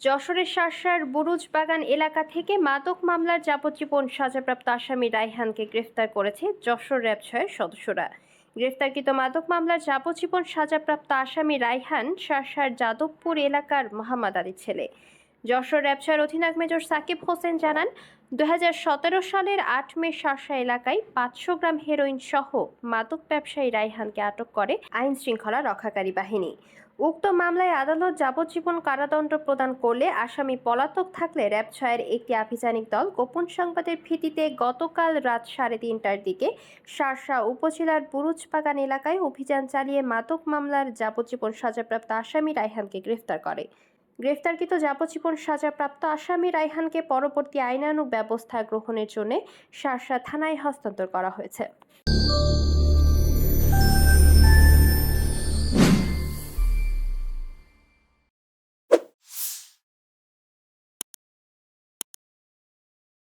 যশোরের শার্শার বুরুজ বাগান এলাকা থেকে মাদক মামলার যাবজ্জীবন সাজাপ্রাপ্ত আসামি রায়হানকে গ্রেফতার করেছে যশোর র্যাব ছয়ের সদস্যরা। গ্রেফতারকৃত মাদক মামলার যাবজ্জীবন সাজাপ্রাপ্ত আসামি রায়হান শার্শার যাদবপুর এলাকার মোহাম্মদ আলীর ছেলে। যশোর র্যাব ছয়ের অধিনায়ক মেজর সাকিব হোসেন জানান দু হাজার সতেরো সালের আট মে শার্শা এলাকায় পাঁচশো গ্রাম হেরোইন সহ মাদক ব্যবসায়ী রায়হানকে আটক করে আইন শৃঙ্খলা রক্ষাকারী বাহিনী। উক্ত মামলায় আদালত যাবজ্জীবন কারাদণ্ড প্রদান করলে আসামি পলাতক থাকলে র্যাব ছয়ের একটি আভিযানিক দল গোপন সংবাদের ভিত্তিতে গতকাল রাত সাড়ে তিনটার দিকে শার্শা উপজেলার বুরুজবাগান এলাকায় অভিযান চালিয়ে মাদক মামলার যাবজ্জীবন সাজাপ্রাপ্ত আসামি রায়হানকে গ্রেফতার করে। গ্রেফতারকৃত যাবজ্জীবন সাজাপ্রাপ্ত আসামি রায়হানকে পরবর্তী আইনানুগ ব্যবস্থা গ্রহণের জন্য শার্শা থানায় হস্তান্তর করা হয়েছে।